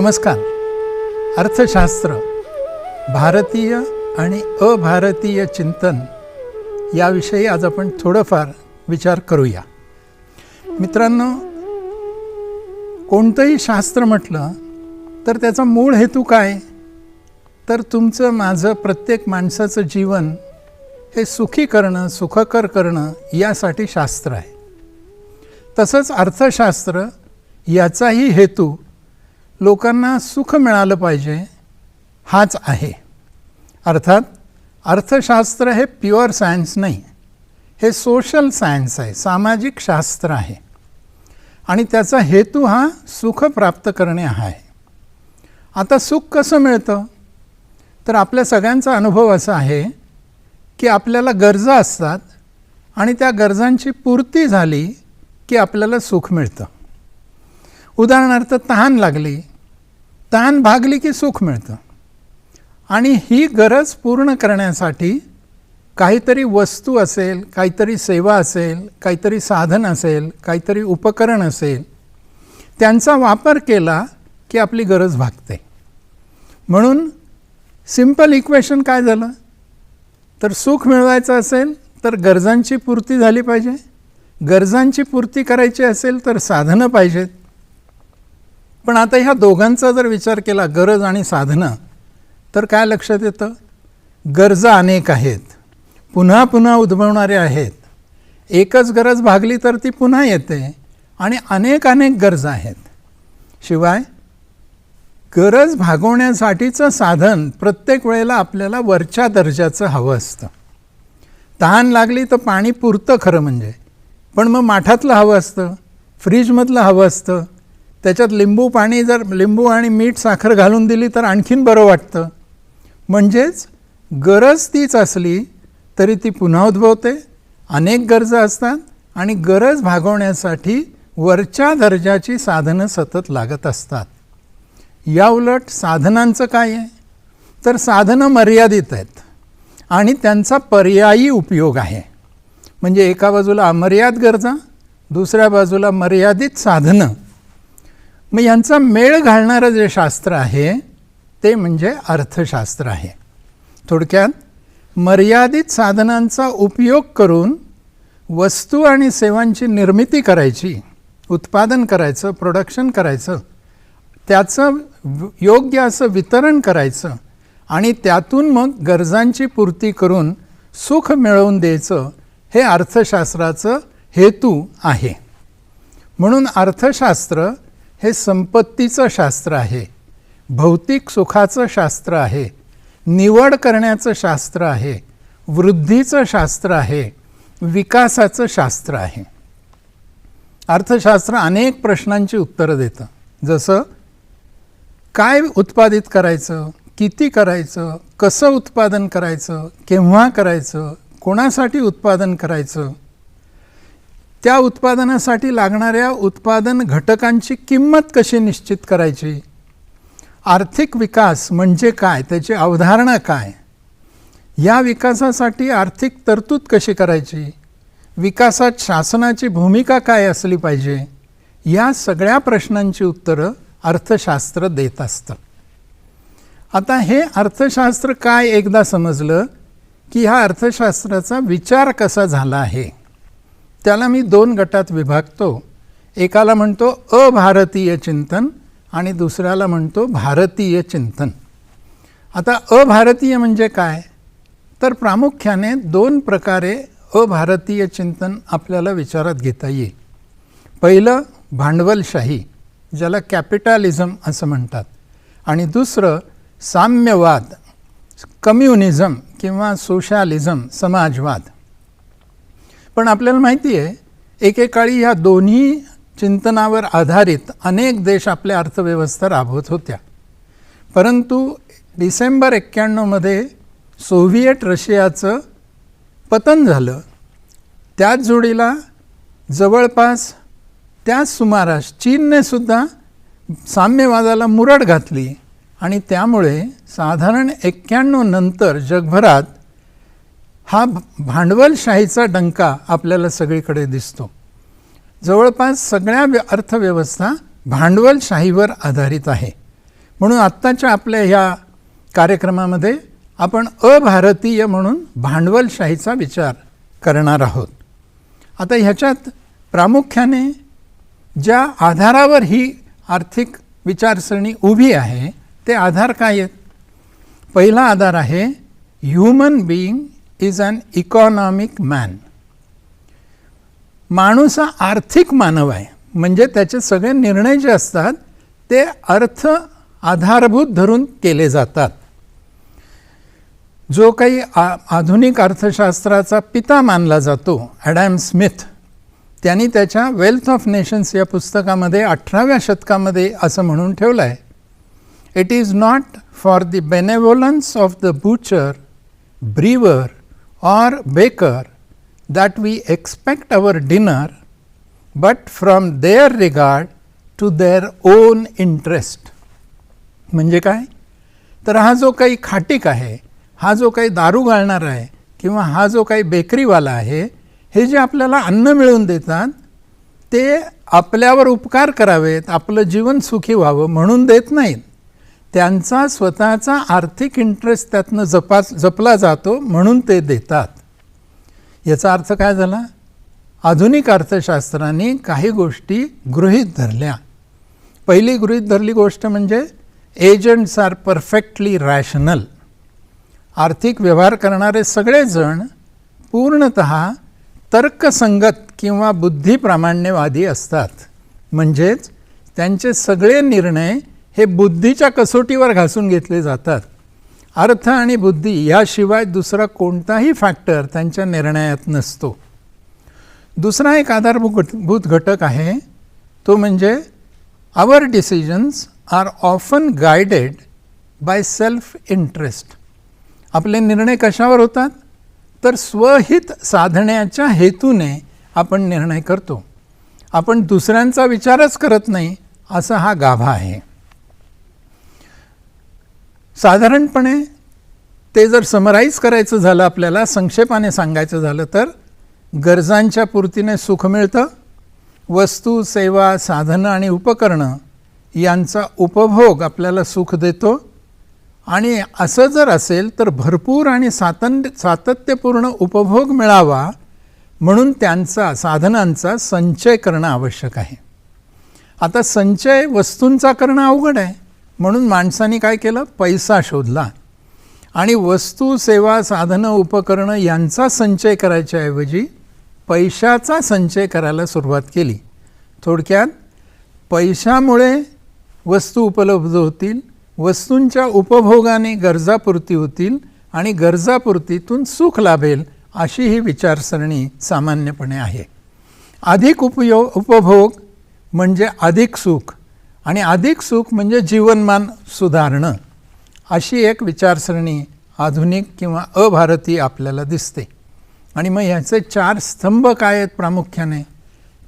नमस्कार. अर्थशास्त्र भारतीय आणि अभारतीय चिंतन याविषयी आज आपण थोडंफार विचार करूया. मित्रांनो कोणतंही शास्त्र म्हटलं तर त्याचा मूळ हेतू काय? तर तुमचं माझं प्रत्येक माणसाचं जीवन हे सुखी करणं सुखकर करणं यासाठी शास्त्र आहे. तसंच अर्थशास्त्र याचाही हेतू लोकांना सुख मिळालं पाहिजे हाच आहे. अर्थात अर्थशास्त्र हे प्युअर सायन्स नाही. हे सोशल सायन्स आहे सामाजिक शास्त्र आहे. आणि त्याचा हेतू हा सुख प्राप्त करणे हा आहे. आता सुख कसं मिळतं? तर आपल्या सगळ्यांचा अनुभव असा आहे की आपल्याला गरजा असतात आणि त्या गरजांची पूर्ती झाली की आपल्याला सुख मिळतं. उदाहरणार्थ तहान लागली तहान भागली की सुख मिळतं. आणि ही गरज पूर्ण करण्यासाठी काहीतरी वस्तू असेल काहीतरी सेवा असेल काहीतरी साधन असेल काहीतरी उपकरण असेल त्यांचा वापर केला की आपली गरज भागते. म्हणून सिंपल इक्वेशन काय झालं? तर सुख मिळवायचं असेल तर गरजांची पूर्ती झाली पाहिजे. गरजांची पूर्ती करायची असेल तर साधनं पाहिजेत. पण आता ह्या दोघांचा जर विचार केला गरज आणि साधनं तर काय लक्षात येतं? गरजा अनेक आहेत. पुन्हा पुन्हा उद्भवणारे आहेत. एकच गरज भागली तर ती पुन्हा येते आणि अनेक अनेक गरजा आहेत. शिवाय गरज भागवण्यासाठीचं साधन प्रत्येक वेळेला आपल्याला वरच्या दर्जाचं हवं असतं. तहान लागली तर पाणी पुरतं खरं म्हणजे. पण मग माठातलं हवं असतं? फ्रीजमधलं हवं असतं? त्याच्यात लिंबू पाणी जर लिंबू आणि मीठ साखर घालून दिली तर आणखीन बरं वाटतं. म्हणजेच गरज तीच असली तरी ती पुन्हा उद्भवते. अनेक गरजा असतात आणि गरज भागवण्यासाठी वरच्या दर्जाची साधनं सतत लागत असतात. या उलट साधनांचं काय आहे? तर साधनं मर्यादित आहेत आणि त्यांचा पर्यायी उपयोग आहे. म्हणजे एका बाजूला अमर्याद गरजा दुसऱ्या बाजूला मर्यादित साधनं. मग यांचा मेळ घालणारं जे शास्त्र आहे ते म्हणजे अर्थशास्त्र आहे. थोडक्यात मर्यादित साधनांचा उपयोग करून वस्तू आणि सेवांची निर्मिती करायची उत्पादन करायचं प्रोडक्शन करायचं त्याचं योग्य असं वितरण करायचं आणि त्यातून मग गरजांची पूर्ती करून सुख मिळवून द्यायचं हे अर्थशास्त्राचं हेतू आहे. म्हणून अर्थशास्त्र हे संपत्तीचं शास्त्र आहे. भौतिक सुखाचं शास्त्र आहे. निवड करण्याचं शास्त्र आहे. वृद्धीचं शास्त्र आहे. विकासाचं शास्त्र आहे. अर्थशास्त्र अनेक प्रश्नांची उत्तरं देतं. जसं काय उत्पादित करायचं? किती करायचं? कसं उत्पादन करायचं? केव्हा करायचं? कोणासाठी उत्पादन करायचं? त्या उत्पादनासाठी लागणाऱ्या उत्पादन घटकांची किंमत कशी निश्चित करायची? आर्थिक विकास म्हणजे काय? त्याची अवधारणा काय? या विकासासाठी आर्थिक तरतूद कशी करायची? विकासात शासनाची भूमिका काय असली पाहिजे? या सगळ्या प्रश्नांची उत्तरं अर्थशास्त्र देत असतं. आता हे अर्थशास्त्र काय एकदा समजलं की ह्या अर्थशास्त्राचा विचार कसा झाला आहे? त्याला मी दोन गटात विभागतो. एकाला म्हणतो अभारतीय चिंतन आणि दुसऱ्याला म्हणतो भारतीय चिंतन. आता अभारतीय म्हणजे काय? तर प्रामुख्याने दोन प्रकारे अभारतीय चिंतन आपल्याला विचारात घेता येईल. पहिलं भांडवलशाही ज्याला कॅपिटॅलिझम असं म्हणतात. आणि दुसरं साम्यवाद कम्युनिझम किंवा सोशालिझम समाजवाद. पण आपल्याला माहिती आहे एकेकाळी ह्या दोन्ही चिंतनावर आधारित अनेक देश आपल्या अर्थव्यवस्था राबवत होत्या. परंतु डिसेंबर एक्क्याण्णवमध्ये सोव्हिएट रशियाचं पतन झालं. त्याच जोडीला जवळपास त्याच सुमारास चीनने सुद्धा साम्यवादाला मुरड घातली आणि त्यामुळे साधारण एक्क्याण्णव नंतर जगभरात हा भांडवलशाहीचा डंका आपल्याला सगळीकडे दिसतो. जवळपास सगळ्या व्य- अर्थव्यवस्था भांडवलशाहीवर आधारित आहे. म्हणून आत्ताच्या आपल्या ह्या कार्यक्रमामध्ये आपण अभारतीय म्हणून भांडवलशाहीचा विचार करणार आहोत. आता ह्याच्यात प्रामुख्याने ज्या आधारावर ही आर्थिक विचारसरणी उभी आहे ते आधार काय आहेत? पहिला आधार आहे human being is an economic man माणूस हा आर्थिक मानव आहे. म्हणजे त्याचे सगळे निर्णय जे असतात ते अर्थ आधारभूत धरून केले जातात. जो काही आ आधुनिक अर्थशास्त्राचा पिता मानला जातो ॲडॅम स्मिथ त्यांनी त्याच्या वेल्थ ऑफ नेशन्स या पुस्तकामध्ये अठराव्या शतकामध्ये असं म्हणून ठेवलं आहे it is not for the benevolence of the butcher brewer or baker that we expect our dinner but from their regard to their own interest म्हणजे काय? तर हा जो काही खाटीक आहे हा जो काही दारू घालणार आहे किंवा हा जो काही बेकरीवाला आहे हे जे आपल्याला अन्न मिळवून देतात ते आपल्यावर उपकार करावेत आपलं जीवन सुखी व्हावं म्हणून देत नाहीत. त्यांचा स्वतःचा आर्थिक इंटरेस्ट त्यातनं जपा जपला जातो म्हणून ते देतात. याचा अर्थ काय झाला? आधुनिक अर्थशास्त्राने काही गोष्टी गृहीत धरल्या. पहिली गृहीत धरली गोष्ट म्हणजे एजंट्स आर परफेक्टली रॅशनल आर्थिक व्यवहार करणारे सगळेजण पूर्णत तर्कसंगत किंवा बुद्धिप्रामाण्यवादी असतात. म्हणजेच त्यांचे सगळे निर्णय हे बुद्धीच्या कसोटीवर घासून घेतले जातात. अर्थ आणि बुद्धी याशिवाय दुसरा कोणताही फॅक्टर त्यांच्या निर्णयात नसतो. दुसरा एक आधारभूत भूत घटक आहे तो म्हणजे our decisions are often guided by self interest आपले निर्णय कशावर होतात? तर स्वहित साधण्याच्या हेतूने आपण निर्णय करतो. आपण दुसऱ्यांचा विचारच करत नाही असा हा गाभा आहे. साधारणपणे ते जर समराईज करायचं झालं आपल्याला संक्षेपाने सांगायचं झालं तर गरजांच्या पूर्तीने सुख मिळतं. वस्तू सेवा साधनं आणि उपकरणं यांचा उपभोग आपल्याला सुख देतो. आणि असं जर असेल तर भरपूर आणि सातन सातत्यपूर्ण उपभोग मिळावा म्हणून त्यांचा साधनांचा संचय करणं आवश्यक आहे. आता संचय वस्तूंचा करणं अवघड आहे. म्हणून माणसाने काय केलं? पैसा शोधला. आणि वस्तू सेवा साधनं उपकरणं यांचा संचय करायच्याऐवजी पैशाचा संचय करायला सुरुवात केली. थोडक्यात पैशामुळे वस्तू उपलब्ध होतील वस्तूंच्या उपभोगाने गरजापूर्ती होतील आणि गरजापूर्तीतून सुख लाभेल अशी ही विचारसरणी सामान्यपणे आहे. अधिक उपयोग उपभोग म्हणजे अधिक सुख. आणि अधिक सुख म्हणजे जीवनमान सुधारणं अशी एक विचारसरणी आधुनिक किंवा अभारतीय आपल्याला दिसते. आणि मग ह्याचे चार स्तंभ काय आहेत प्रामुख्याने?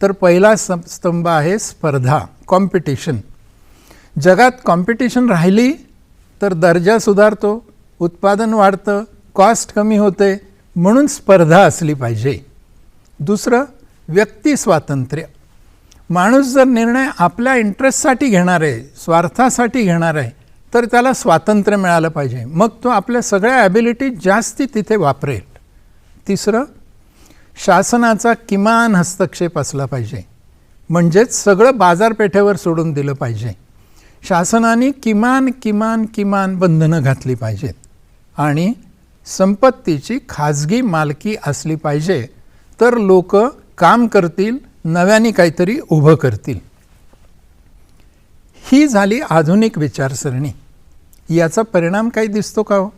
तर पहिला स्तंभ आहे स्पर्धा कॉम्पिटिशन. जगात कॉम्पिटिशन राहिली तर दर्जा सुधारतो उत्पादन वाढतं कॉस्ट कमी होते म्हणून स्पर्धा असली पाहिजे. दुसरं व्यक्ती स्वातंत्र्य. माणूस जर निर्णय आपल्या इंटरेस्टसाठी घेणार आहे स्वार्थासाठी घेणार आहे तर त्याला स्वातंत्र्य मिळालं पाहिजे. मग तो आपल्या सगळ्या ॲबिलिटी जास्ती तिथे वापरेल. तिसरं शासनाचा किमान हस्तक्षेप असला पाहिजे. म्हणजेच सगळं बाजारपेठेवर सोडून दिलं पाहिजे. शासनाने किमान किमान किमान बंधनं घातली पाहिजेत. आणि संपत्तीची खाजगी मालकी असली पाहिजे तर लोक काम करतील नव्याने काहीतरी उभं करतील. ही झाली आधुनिक विचारसरणी. याचा परिणाम काही दिसतो का हो?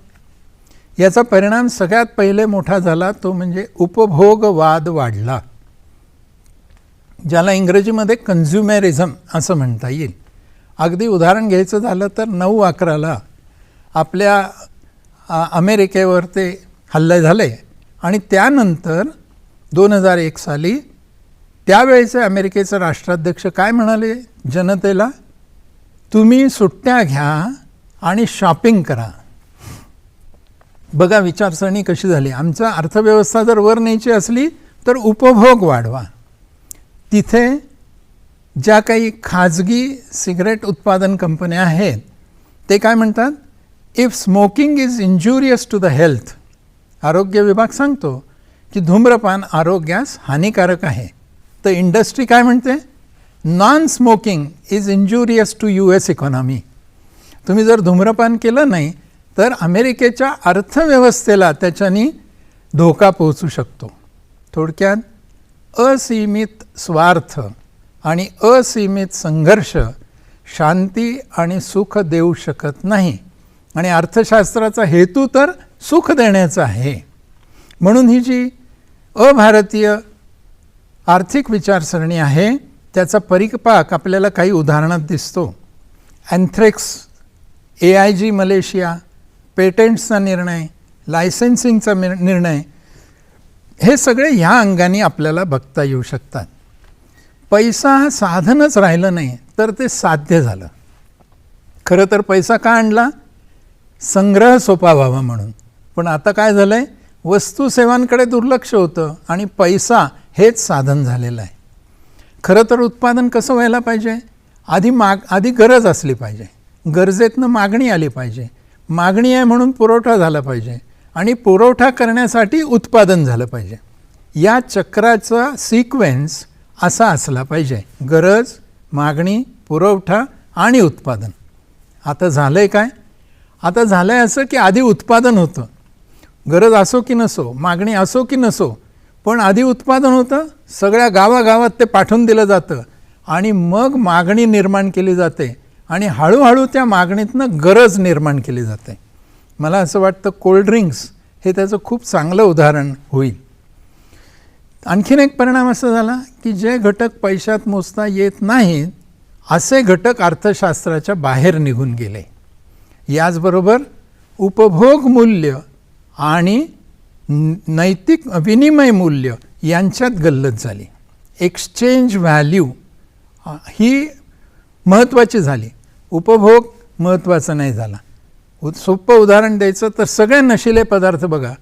याचा परिणाम सगळ्यात पहिले मोठा झाला तो म्हणजे उपभोगवाद वाढला. ज्याला इंग्रजीमध्ये कन्झ्युमेरिझम असं म्हणता येईल. अगदी उदाहरण घ्यायचं झालं तर नऊ अकराला आपल्या अमेरिकेवर ते हल्ले झाले आणि त्यानंतर दोन हजार एक साली त्यावेळेचे अमेरिकेचे राष्ट्राध्यक्ष काय म्हणाले? जनतेला तुम्ही सुट्ट्या घ्या आणि शॉपिंग करा. बघा विचारसरणी कशी झाली. आमचा अर्थव्यवस्था जर वर न्यायची असली तर उपभोग वाढवा. तिथे ज्या काही खाजगी सिगरेट उत्पादन कंपन्या आहेत ते काय म्हणतात? If smoking is injurious to the health आरोग्य विभाग सांगतो की धूम्रपान आरोग्यास हानिकारक आहे. तर इंडस्ट्री काय म्हणते? Non smoking is injurious to U S economy तुम्ही जर धूम्रपान केलं नाही तर अमेरिकेच्या अर्थव्यवस्थेला त्याच्यानी धोका पोहोचू शकतो. थोडक्यात असीमित स्वार्थ आणि असीमित संघर्ष शांती आणि सुख देऊ शकत नाही. आणि अर्थशास्त्राचा हेतू तर सुख देण्याचा आहे. म्हणून ही जी अभारतीय आर्थिक विचारसरणी आहे त्याचा परिपाक आपल्याला काही उदाहरणात दिसतो. अँथ्रेक्स ए आय जी मलेशिया पेटेंट्सचा निर्णय लायसन्सिंगचा निर्णय हे सगळे ह्या अंगाने आपल्याला बघता येऊ शकतात. पैसा हा साधनच राहिलं नाही तर ते साध्य झालं. खरं तर पैसा का आणला? संग्रह सोपा व्हावा म्हणून. पण आता काय झालं आहे वस्तू सेवांकडे दुर्लक्ष होतं आणि पैसा हेच साधन झालेलं आहे. खरं तर उत्पादन कसं व्हायला पाहिजे? आधी माग आधी गरज असली पाहिजे. गरजेतनं मागणी आली पाहिजे. मागणी आहे म्हणून पुरवठा झाला पाहिजे. आणि पुरवठा करण्यासाठी उत्पादन झालं पाहिजे. या चक्राचा सिक्वेन्स असा असला पाहिजे. गरज मागणी पुरवठा आणि उत्पादन. आता झालं आहे काय? आता झालं आहे असं की आधी उत्पादन होतं. गरज असो की नसो मागणी असो की नसो पण आधी उत्पादन होतं सगळ्या गावागावात ते पाठवून दिलं जातं आणि मग मागणी निर्माण केली जाते आणि हळूहळू त्या मागणीतनं गरज निर्माण केली जाते. मला असं वाटतं कोल्ड्रिंक्स हे त्याचं खूप चांगलं उदाहरण होईल. आणखीन एक परिणाम असा झाला की जे घटक पैशात मोजता येत नाहीत असे घटक अर्थशास्त्राच्या बाहेर निघून गेले. याचबरोबर उपभोग मूल्य आणि नैतिक विनिमय मूल्य यांच्यात गल्लत झाली. एक्सचेंज व्हॅल्यू ही महत्त्वाची झाली. उपभोग महत्त्वाचा नाही झाला. उ सोपं उदाहरण द्यायचं तर सगळे नशिले पदार्थ बघा.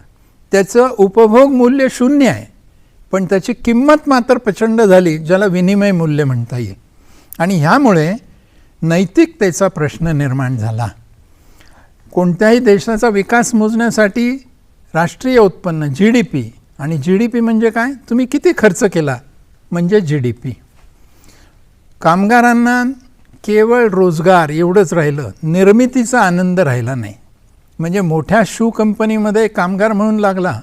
त्याचं उपभोग मूल्य शून्य आहे. पण त्याची किंमत मात्र प्रचंड झाली ज्याला विनिमय मूल्य म्हणता येईल. आणि ह्यामुळे नैतिकतेचा प्रश्न निर्माण झाला. कोणत्याही देशाचा विकास मोजण्यासाठी राष्ट्रीय उत्पन्न जी डी पी आणि जी डी पी म्हणजे काय? तुम्ही किती खर्च केला? म्हणजे जी डी पी कामगारांना केवळ रोजगार एवढंच राहिलं निर्मितीचा आनंद राहिला नाही. म्हणजे मोठ्या शू कंपनीमध्ये कामगार म्हणून लागला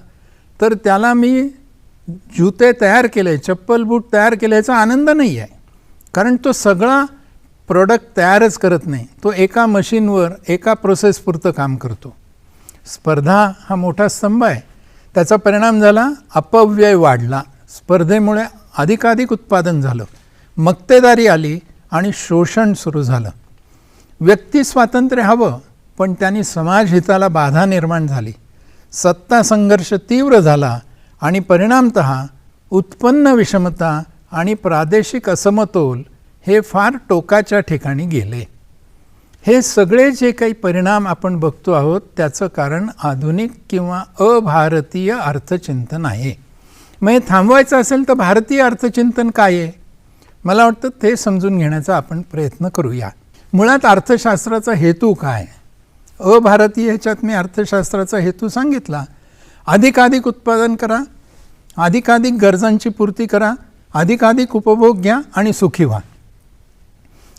तर त्याला मी जुते तयार केले चप्पल बूट तयार केल्याचा आनंद नाही आहे कारण तो सगळा प्रोडक्ट तयारच करत नाही. तो एका मशीनवर एका प्रोसेसपुरतं काम करतो. स्पर्धा हा मोठा स्तंभ आहे. त्याचा परिणाम झाला अपव्यय वाढला. स्पर्धेमुळे अधिकाधिक उत्पादन झालं. मक्तेदारी आली आणि शोषण सुरू झालं. व्यक्ती स्वातंत्र्य हवं पण त्यांनी समाजहिताला बाधा निर्माण झाली. सत्ता संघर्ष तीव्र झाला आणि परिणामत उत्पन्न विषमता आणि प्रादेशिक असमतोल हे फार टोकाच्या ठिकाणी गेले. हे सगळे जे काही परिणाम आपण बघतो आहोत त्याचं कारण आधुनिक किंवा अभारतीय अर्थचिंतन आहे. मग हे थांबवायचं असेल तर भारतीय अर्थचिंतन काय आहे? मला वाटतं ते समजून घेण्याचा आपण प्रयत्न करूया. मुळात अर्थशास्त्राचा हेतू काय? अभारतीय ह्याच्यात मी अर्थशास्त्राचा हेतू सांगितला. अधिकाधिक उत्पादन करा अधिकाधिक गरजांची पूर्ती करा अधिकाधिक उपभोग घ्या आणि सुखी व्हा.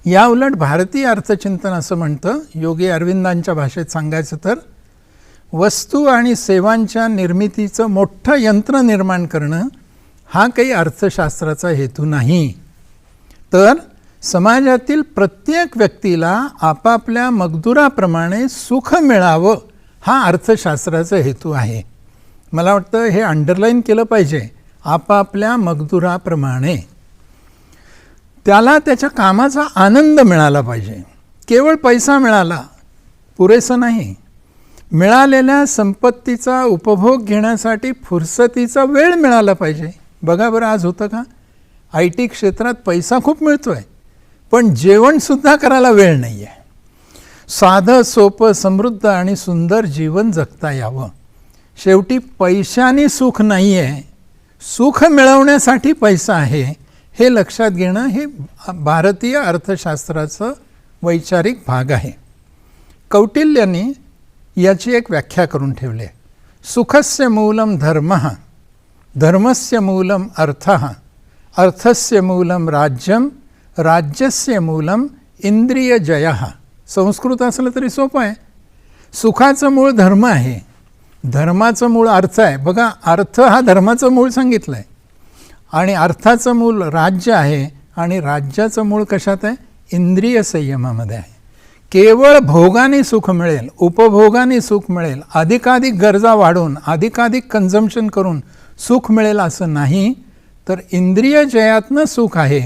या उलट भारतीय अर्थचिंतन असं म्हणतं. योगी अरविंदांच्या भाषेत सांगायचं तर वस्तू आणि सेवांच्या निर्मितीचं मोठं यंत्र निर्माण करणं हा काही अर्थशास्त्राचा हेतू नाही. तर समाजातील प्रत्येक व्यक्तीला आपापल्या मगदुराप्रमाणे सुख मिळावं हा अर्थशास्त्राचा हेतू आहे. मला वाटतं हे अंडरलाईन केलं पाहिजे. आपापल्या मगदुराप्रमाणे. त्याला त्याच्या कामाचा आनंद मिळाला पाहिजे. केवळ पैसा मिळाला पुरेसं नाही. मिळालेल्या संपत्तीचा उपभोग घेण्यासाठी फुरसतीचा वेळ मिळाला पाहिजे. बघा बरं आज होतं का? आय टी क्षेत्रात पैसा खूप मिळतो आहे पण जेवणसुद्धा करायला वेळ नाही आहे साधं सोपं समृद्ध आणि सुंदर जीवन जगता यावं. शेवटी पैशाने सुख नाही आहे सुख मिळवण्यासाठी पैसा आहे. हे लक्षात घेणं हे भारतीय अर्थशास्त्राचं वैचारिक भाग आहे. कौटिल्याने याची एक व्याख्या करून ठेवली आहे. सुखस्य मूलम धर्म धर्मस्य मूलम अर्थ अर्थस्य मूलम राज्यम राज्यस्य मूलम इंद्रियजय. संस्कृत असलं तरी सोपं आहे. सुखाचं मूळ धर्म आहे. धर्माचं मूळ अर्थ आहे. बघा अर्थ हा धर्माचं मूळ सांगितलं आहे आणि अर्थाचं मूल राज्य आहे आणि राज्याचं मूळ कशात आहे? इंद्रिय संयमामध्ये आहे. केवळ भोगाने सुख मिळेल उपभोगाने सुख मिळेल अधिकाधिक गरजा वाढवून अधिकाधिक कन्झम्पशन करून सुख मिळेल असं नाही तर इंद्रिय जयातनं सुख आहे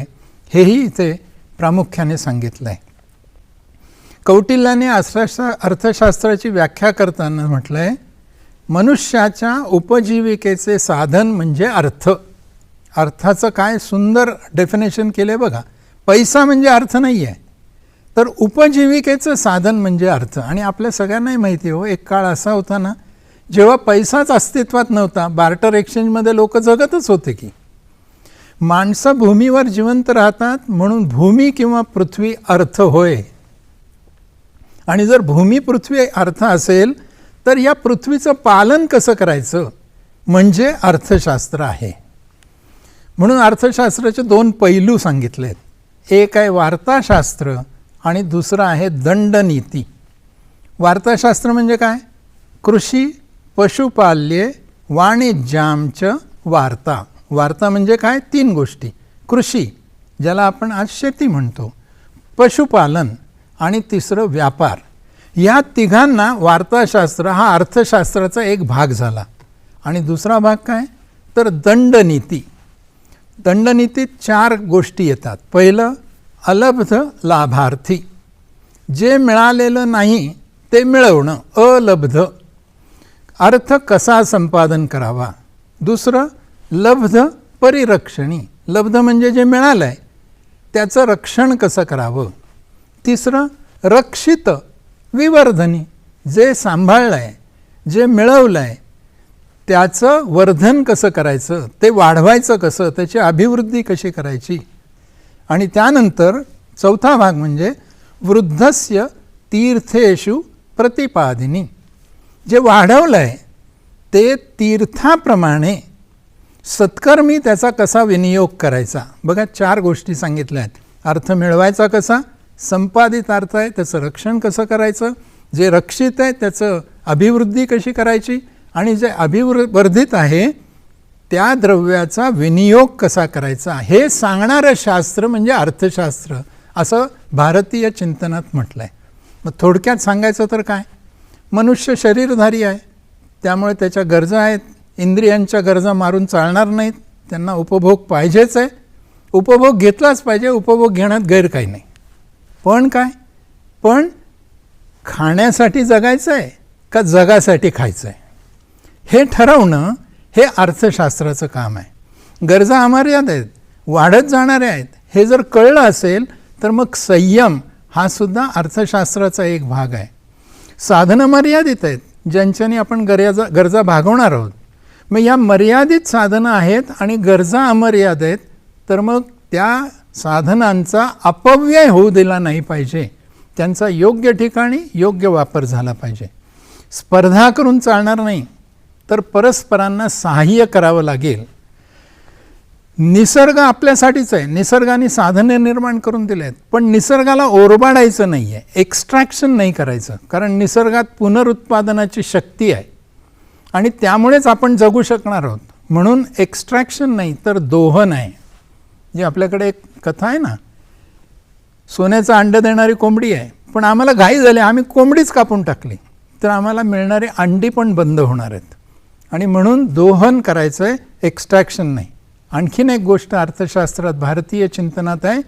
हेही इथे प्रामुख्याने सांगितलं आहे कौटिल्याने अर्थशा अर्थशास्त्राची व्याख्या करताना म्हटलं आहे मनुष्याच्या उपजीविकेचे साधन म्हणजे अर्थ. अर्थाचं काय सुंदर डेफिनेशन केलं आहे बघा. पैसा म्हणजे अर्थ नाही आहे तर उपजीविकेचं साधन म्हणजे अर्थ. आणि आपल्या सगळ्यांनाही माहिती हो एक काळ असा होता ना जेव्हा पैसाच अस्तित्वात नव्हता बार्टर एक्सचेंजमध्ये लोक जगतच होते की. माणसं भूमीवर जिवंत राहतात म्हणून भूमी किंवा पृथ्वी अर्थ होय. आणि जर भूमी पृथ्वी अर्थ असेल तर या पृथ्वीचं पालन कसं करायचं? म्हणजे अर्थशास्त्र आहे. म्हणून अर्थशास्त्राचे दोन पैलू सांगितलेत एक आहे वार्ताशास्त्र आणि दुसरं आहे दंडनीती. वार्ताशास्त्र म्हणजे काय? कृषी पशुपाल्य वाणिज्यांच वार्ता. वार्ता म्हणजे काय? तीन गोष्टी. कृषी ज्याला आपण आज शेती म्हणतो. पशुपालन आणि तिसरं व्यापार. या तिघांना वार्ताशास्त्र हा अर्थशास्त्राचा एक भाग झाला. आणि दुसरा भाग काय? तर दंडनीती. दंडनीतीत चार गोष्टी येतात. पहिलं अलब्ध लाभार्थी. जे मिळालेलं नाही ते मिळवणं अलब्ध. अर्थ कसा संपादन करावा? दुसरं लब्ध परिरक्षणी. लब्ध म्हणजे जे मिळालं आहे त्याचं रक्षण कसं करावं? तिसरं रक्षित विवर्धनी. जे सांभाळलं आहे जे मिळवलं आहे त्याचं वर्धन कसं करायचं ते वाढवायचं कसं त्याची अभिवृद्धी कशी करायची? आणि त्यानंतर चौथा भाग म्हणजे वृद्धस्य तीर्थेषु प्रतिपादिनी. जे वाढवलं आहे ते तीर्थाप्रमाणे सत्कर्मी त्याचा कसा विनियोग करायचा? बघा चार गोष्टी सांगितल्या आहेत. अर्थ मिळवायचा कसा? संपादित अर्थ आहे त्याचं रक्षण कसं करायचं? जे रक्षित आहे त्याचं अभिवृद्धी कशी करायची? आणि जे अभिवर्धित आहे त्या द्रव्याचा विनियोग कसा करायचा? हे सांगणारं शास्त्र म्हणजे अर्थशास्त्र असं भारतीय चिंतनात म्हटलं आहे मग थोडक्यात सांगायचं तर काय? मनुष्य शरीरधारी आहे त्यामुळे त्याच्या गरजा आहेत. इंद्रियांच्या गरजा मारून चालणार नाहीत त्यांना उपभोग पाहिजेच आहे. उपभोग घेतलाच पाहिजे उपभोग घेण्यात गैर काही नाही. पण काय? पण खाण्यासाठी जगायचं आहे का जगासाठी खायचं आहे हे ठरवणं हे अर्थशास्त्राचं काम आहे. गरजा अमर्याद आहेत वाढत जाणाऱ्या आहेत. हे जर कळलं असेल तर मग संयम हा सुद्धा अर्थशास्त्राचा एक भाग आहे. साधनं मर्यादित आहेत ज्यांच्यानी आपण गरजा गरजा भागवणार आहोत. मग या मर्यादित साधनं आहेत आणि गरजा अमर्याद आहेत तर मग त्या साधनांचा अपव्यय होऊ दिला नाही पाहिजे. त्यांचा योग्य ठिकाणी योग्य वापर झाला पाहिजे. स्पर्धा करून चालणार नाही. तर परस्परांना सहाय्य करावं लागेल. निसर्ग आपल्यासाठीच आहे. निसर्गाने साधने निर्माण करून दिले आहेत. पण निसर्गाला ओरबाडायचं नाही आहे एक्स्ट्रॅक्शन नाही करायचं. कारण निसर्गात पुनरुत्पादनाची शक्ती आहे. आणि त्यामुळेच आपण जगू शकणार आहोत. म्हणून एक्स्ट्रॅक्शन नाही तर दोहन आहे. जे आपल्याकडे एक कथा आहे ना. सोन्याचं अंड देणारी कोंबडी आहे. पण आम्हाला घाई झाली. आम्ही कोंबडीच कापून टाकली. तर आम्हाला मिळणारी अंडी पण बंद होणार आहेत. आणि म्हणून दोहन करायचं आहे एक्स्ट्रॅक्शन नाही. आणखीन एक गोष्ट अर्थशास्त्रात भारतीय चिंतनात आहे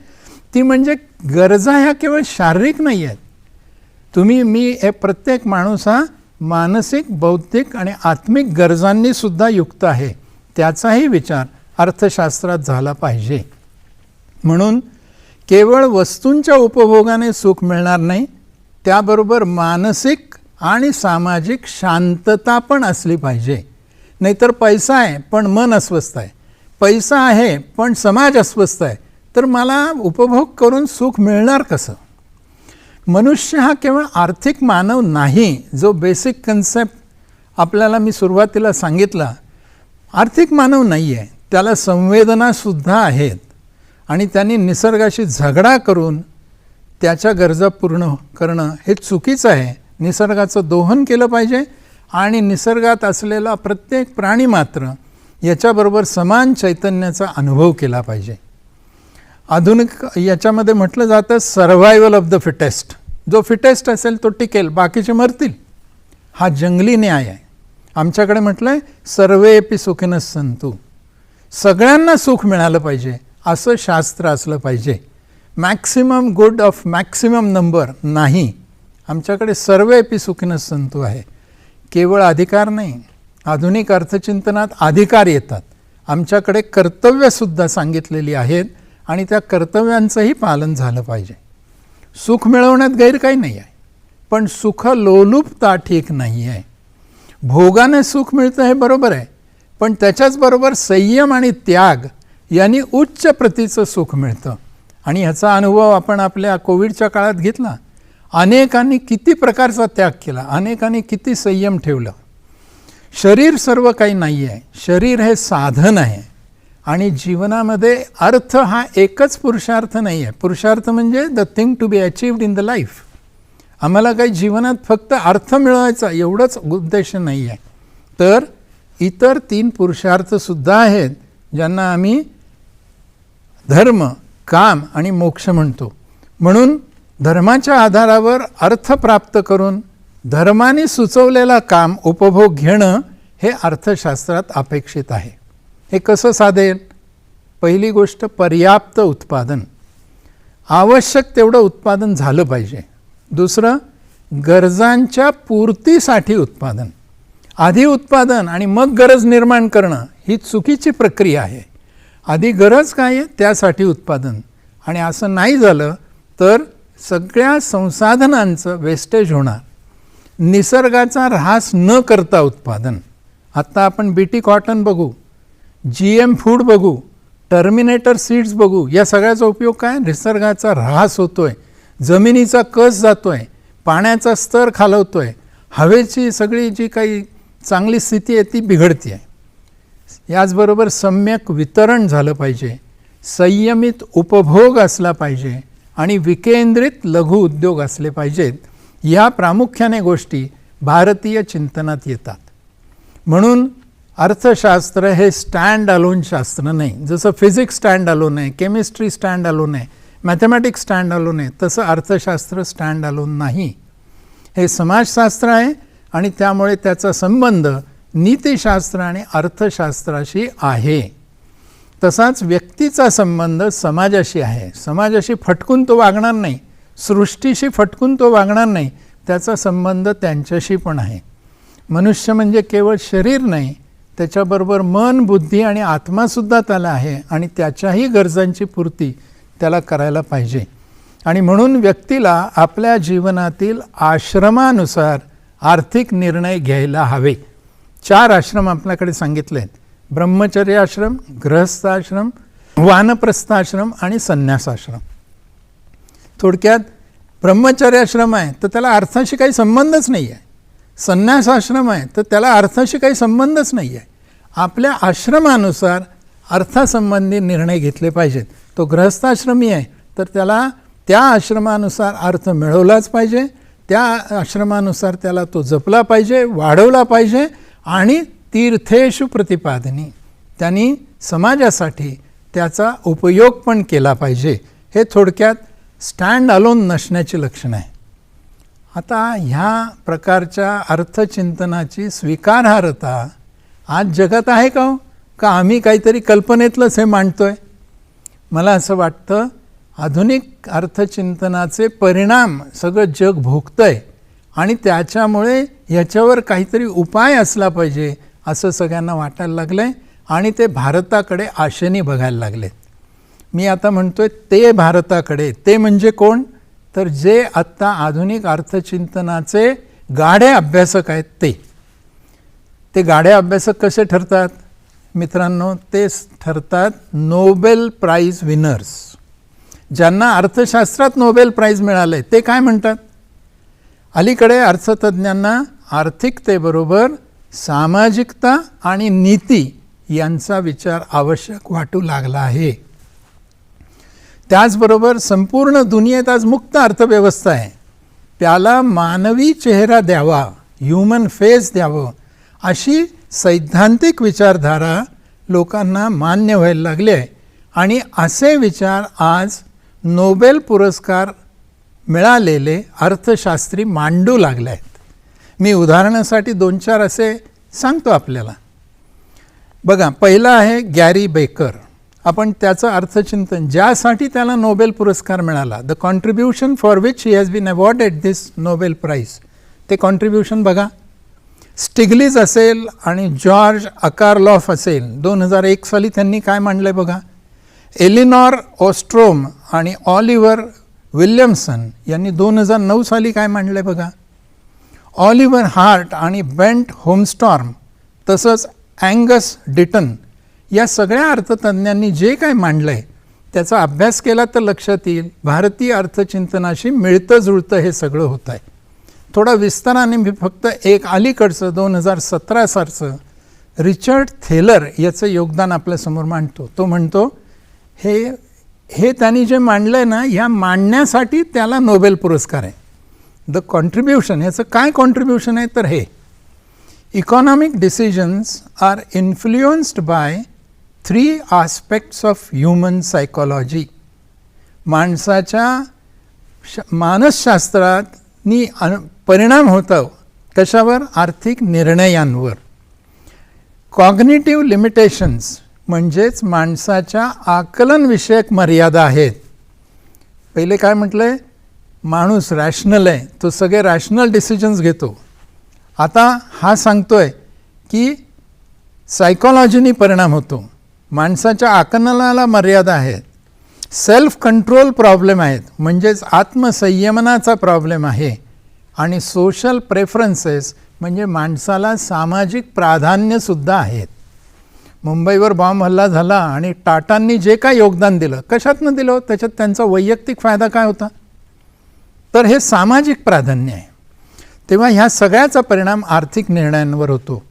ती म्हणजे गरजा ह्या केवळ शारीरिक नाही आहेत. तुम्ही मी हे प्रत्येक माणूस हा मानसिक बौद्धिक आणि आत्मिक गरजांनी सुद्धा युक्त आहे. त्याचाही विचार अर्थशास्त्रात झाला पाहिजे. म्हणून केवळ वस्तूंच्या उपभोगाने सुख मिळणार नाही त्याबरोबर मानसिक आणि सामाजिक शांतता पण असली पाहिजे. नाहीतर पैसा आहे पण मन अस्वस्थ आहे. पैसा आहे पण समाज अस्वस्थ आहे. तर मला उपभोग करून सुख मिळणार कसं? मनुष्य हा केवळ आर्थिक मानव नाही जो बेसिक कन्सेप्ट आपल्याला मी सुरुवातीला सांगितला. आर्थिक मानव नाही आहे त्याला संवेदनासुद्धा आहेत. आणि त्यांनी निसर्गाशी झगडा करून त्याच्या गरजा पूर्ण करणं हे चुकीचं आहे. निसर्गाचं दोहन केलं पाहिजे आणि निसर्गात असलेला प्रत्येक प्राणी मात्र याच्याबरोबर समान चैतन्याचा अनुभव केला पाहिजे. आधुनिक याच्यामध्ये म्हटलं जातं सर्व्हायवल ऑफ द फिटेस्ट जो फिटेस्ट असेल तो टिकेल बाकीचे मरतील. हा जंगली न्याय आहे. आमच्याकडे म्हटलं आहे सर्वेपी सुखीनच संतू सगळ्यांना सुख मिळालं पाहिजे असं शास्त्र असलं पाहिजे. Maximum good of maximum number नाही. आमच्याकडे सर्वेपी सुखीनच संतू आहे. केवळ अधिकार नाही आधुनिक अर्थचिंतनात अधिकार येतात. आमच्याकडे कर्तव्यसुद्धा सांगितलेली आहेत आणि त्या कर्तव्यांचंही पालन झालं पाहिजे. सुख मिळवण्यात गैर काही नाही आहे पण सुख लोलुपता ठीक नाही आहे. भोगाने सुख मिळतं हे बरोबर आहे पण त्याच्याचबरोबर संयम आणि त्याग यांनी उच्च प्रतीचं सुख मिळतं. आणि ह्याचा अनुभव आपण आपल्या कोविडच्या काळात घेतला अनेकांनी किती प्रकारचा त्याग केला अनेकांनी किती संयम ठेवलं. शरीर सर्व काही नाही आहे शरीर हे साधन आहे. आणि जीवनामध्ये अर्थ हा एकच पुरुषार्थ नाही आहे पुरुषार्थ म्हणजे the thing to be achieved in the life आम्हाला काही जीवनात फक्त अर्थ मिळवायचा एवढंच उद्देश नाही आहे तर इतर तीन पुरुषार्थसुद्धा आहेत ज्यांना आम्ही धर्म काम आणि मोक्ष म्हणतो. म्हणून धर्माच्या आधारावर अर्थ प्राप्त करून धर्माने सुचवलेला काम उपभोग घेणं हे अर्थशास्त्रात अपेक्षित आहे. हे कसं साधेल? पहिली गोष्ट पर्याप्त उत्पादन. आवश्यक तेवढं उत्पादन झालं पाहिजे. दुसरं गरजांच्या पूर्तीसाठी उत्पादन. आधी उत्पादन आणि मग गरज निर्माण करणं ही चुकीची प्रक्रिया आहे. आधी गरज काय आहे? त्यासाठी उत्पादन. आणि असं नाही झालं तर सगळ्या संसाधनांचं वेस्टेज होणार. निसर्गाचा ऱ्हास न करता उत्पादन. आत्ता आपण बी टी कॉटन बघू जी एम फूड बघू टर्मिनेटर सीड्स बघू या सगळ्याचा उपयोग काय? निसर्गाचा ऱ्हास होतो आहे जमिनीचा कस जातो आहे पाण्याचा स्तर खालवतो आहे हवेची सगळी जी काही चांगली स्थिती आहे ती बिघडती आहे. याचबरोबर सम्यक वितरण झालं पाहिजे संयमित उपभोग असला पाहिजे आणि विकेंद्रित लघु उद्योग असले पाहिजेत या प्रामुख्याने गोष्टी भारतीय चिंतनात येतात. म्हणून अर्थशास्त्र हे स्टँड अलोन शास्त्र नाही. जसं फिजिक्स स्टँड अलोन आहे केमिस्ट्री स्टँड अलोन आहे मॅथमॅटिक्स स्टँड अलोन आहे तसं अर्थशास्त्र स्टँड अलोन नाही. हे समाजशास्त्र आहे आणि त्यामुळे त्याचा संबंध नीतिशास्त्र आणि अर्थशास्त्राशी आहे. तसाच व्यक्तीचा संबंध समाजाशी आहे. समाजाशी फटकून तो वागणार नाही. सृष्टीशी फटकून तो वागणार नाही. त्याचा संबंध त्यांच्याशी पण आहे. मनुष्य म्हणजे केवळ शरीर नाही त्याच्याबरोबर मन बुद्धी आणि आत्मासुद्धा त्याला आहे आणि त्याच्याही गरजांची पूर्ती त्याला करायला पाहिजे. आणि म्हणून व्यक्तीला आपल्या जीवनातील आश्रमानुसार आर्थिक निर्णय घ्यायला हवे. चार आश्रम आपल्याकडे सांगितले आहेत ब्रह्मचर्य आश्रम गृहस्थाश्रम वानप्रस्थाश्रम आणि संन्यासाश्रम थोडक्यात ब्रह्मचर्याश्रम आहे तर त्याला अर्थाशी काही संबंधच नाही आहे. संन्यासाश्रम आहे तर त्याला अर्थाशी काही संबंधच नाही आहे. आपल्या आश्रमानुसार अर्थासंबंधी निर्णय घेतले पाहिजेत. तो गृहस्थाश्रमी आहे तर त्याला त्या आश्रमानुसार अर्थ मिळवलाच पाहिजे त्या आश्रमानुसार त्याला तो जपला पाहिजे वाढवला पाहिजे आणि तीर्थेषु प्रतिपादनी. त्यांनी समाजासाठी त्याचा उपयोग पण केला पाहिजे. हे थोडक्यात स्टँड अलोन नसण्याची लक्षण आहे. आता ह्या प्रकारच्या अर्थचिंतनाची स्वीकारार्हता आज जगात आहे का हो? का आम्ही काहीतरी कल्पनेतलंच हे मांडतो आहे मला असं वाटतं आधुनिक अर्थचिंतनाचे परिणाम सगळं जग आहे आणि त्याच्यामुळे ह्याच्यावर काहीतरी उपाय असला पाहिजे असं सगळ्यांना वाटायला लागलं आहे आणि ते भारताकडे आशेने बघायला लागले मी आता म्हणतो आहे ते भारताकडे ते म्हणजे कोण? तर जे आत्ता आधुनिक अर्थचिंतनाचे गाढे अभ्यासक आहेत ते. ते गाढे अभ्यासक कसे ठरतात? मित्रांनो ते ठरतात नोबेल प्राईज विनर्स. ज्यांना अर्थशास्त्रात नोबेल प्राईज मिळाले ते काय म्हणतात? अलीकडे अर्थतज्ज्ञांना आर्थिकतेबरोबर सामाजिकता आणि नीती यांचा विचार आवश्यक वाटू लागला आहे. त्याचबरोबर संपूर्ण दुनियेत आज मुक्त अर्थव्यवस्था आहे. त्याला मानवी चेहरा द्यावा ह्युमन फेस द्यावं अशी सैद्धांतिक विचारधारा लोकांना मान्य व्हायला लागली आहे. आणि असे विचार आज नोबेल पुरस्कार मिळालेले अर्थशास्त्री मांडू लागले आहेत. मी उदाहरणासाठी दोन चार असे सांगतो आपल्याला. बघा पहिला आहे गॅरी बेकर. आपण त्याचं अर्थचिंतन ज्यासाठी त्याला नोबेल पुरस्कार मिळाला the contribution for which he has been awarded this Nobel prize ते कॉन्ट्रीब्युशन बघा. स्टिग्लिज असेल आणि जॉर्ज अकारलॉफ असेल दोन हजार एक साली त्यांनी काय मांडलं आहे बघा? एलिनॉर ऑस्ट्रोम आणि ऑलिव्हर विल्यमसन यांनी दोन हजार नऊ साली काय मांडलं आहे बघा? ऑलिव्हर हार्ट आणि बेंट होमस्टॉर्म तसंच अँगस डिटन या सगळ्या अर्थतज्ज्ञांनी जे काय मांडलं आहे त्याचा अभ्यास केला तर लक्षात येईल. भारतीय अर्थचिंतनाशी मिळतं जुळतं हे सगळं होत आहे थोडा विस्ताराने मी फक्त एक अलीकडचं दोन हजार सतरा सालचं रिचर्ड थेलर याचं योगदान आपल्यासमोर मांडतो. तो म्हणतो हे हे त्यांनी जे मांडलं आहे ना ह्या मांडण्यासाठी त्याला नोबेल पुरस्कार आहे. द कॉन्ट्रीब्युशन ह्याचं काय कॉन्ट्रीब्युशन आहे? तर हे economic decisions are influenced by three aspects of human psychology. माणसाच्या श मानसशास्त्रातनी अन परिणाम होतो कशावर? आर्थिक निर्णयांवर. कॉग्निटिव्ह लिमिटेशन्स म्हणजेच माणसाच्या आकलनविषयक मर्यादा आहेत. पहिले काय म्हटलं आहे माणूस रॅशनल आहे तो सगळे रॅशनल डिसिजन्स घेतो. आता हा सांगतो आहे की सायकॉलॉजीनी परिणाम होतो. माणसाच्या आकलनाला मर्यादा आहेत. सेल्फ कंट्रोल प्रॉब्लेम आहेत. म्हणजेच आत्मसंयमनाचा प्रॉब्लेम आहे. आणि सोशल प्रेफरन्सेस म्हणजे माणसाला सामाजिक प्राधान्यसुद्धा आहेत. मुंबईवर बॉम्ब हल्ला झाला आणि टाटांनी जे काय योगदान दिलं कशातनं दिलं हो? त्याच्यात त्यांचा वैयक्तिक फायदा काय होता? तर हे सामाजिक प्राधान्य आहे. तेव्हा ह्या सगळ्याचा परिणाम आर्थिक निर्णयांवर होतो.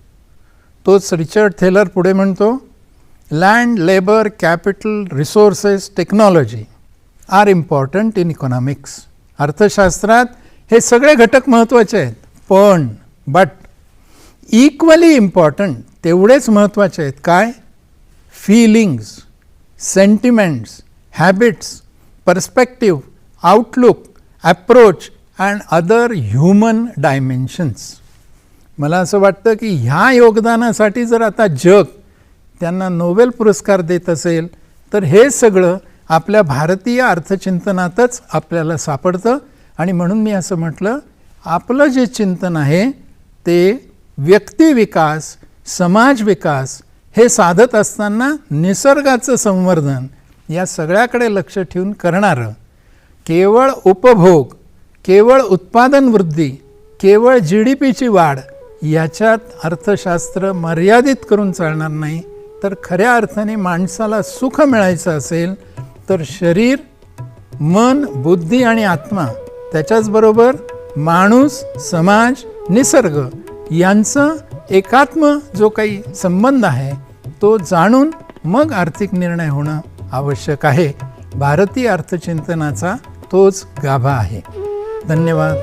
तोच रिचर्ड थेलर पुढे म्हणतो land labour capital resources technology are important in economics अर्थशास्त्रात हे सगळे घटक महत्त्वाचे आहेत. पण बट इक्वली इम्पॉर्टंट तेवढेच महत्त्वाचे आहेत. काय? Feelings sentiments habits perspective outlook approach and other human dimensions मला असं वाटतं की ह्या योगदानासाठी जर आता जग त्यांना नोबेल पुरस्कार देत असेल तर हे सगळं आपल्या भारतीय अर्थचिंतनातच आपल्याला सापडतं. आणि म्हणून मी असं म्हटलं आपलं जे चिंतन आहे ते व्यक्तिविकास समाज विकास हे साधत असताना निसर्गाचं संवर्धन या सगळ्याकडे लक्ष ठेवून करणारं केवळ उपभोग केवळ उत्पादन वृद्धी केवळ जी डी पीची वाढ याच्यात अर्थशास्त्र मर्यादित करून चालणार नाही. तर खऱ्या अर्थाने माणसाला सुख मिळायचं असेल तर शरीर मन बुद्धी आणि आत्मा त्याच्याचबरोबर माणूस समाज निसर्ग यांचं एकात्म जो काही संबंध आहे तो जाणून मग आर्थिक निर्णय होणं आवश्यक आहे. भारतीय अर्थचिंतनाचा तोच गाभा आहे. धन्यवाद.